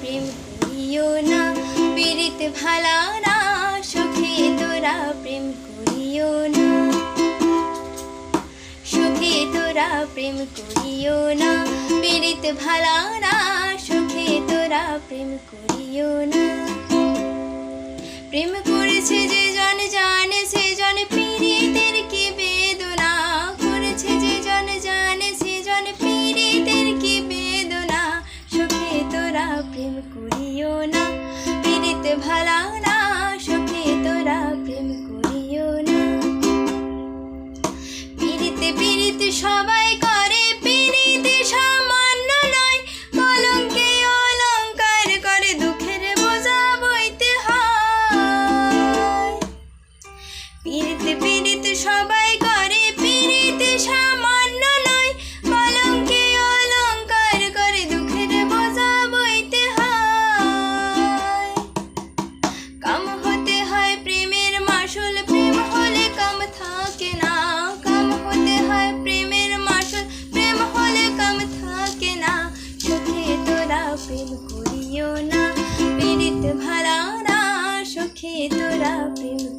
প্রেম করিও না, পীড়িত ভালা না সুখী তোরা প্রেম করিও না। সুখী তোরা প্রেম করিও না, পীড়িত ভালা না সুখী তোরা প্রেম করিও না। প্রেম করেছে যে করিও না, পীড়িতে ভালা না, সুখে তোরা প্রেম করিও না। পীড়িতে পীড়িতে সবাই করে সামান্য নয় অলঙ্কার করে, দুঃখের বইতে হয়। সবাই করিও না পীড়িত ভাড়া সখী তোরা প্রেম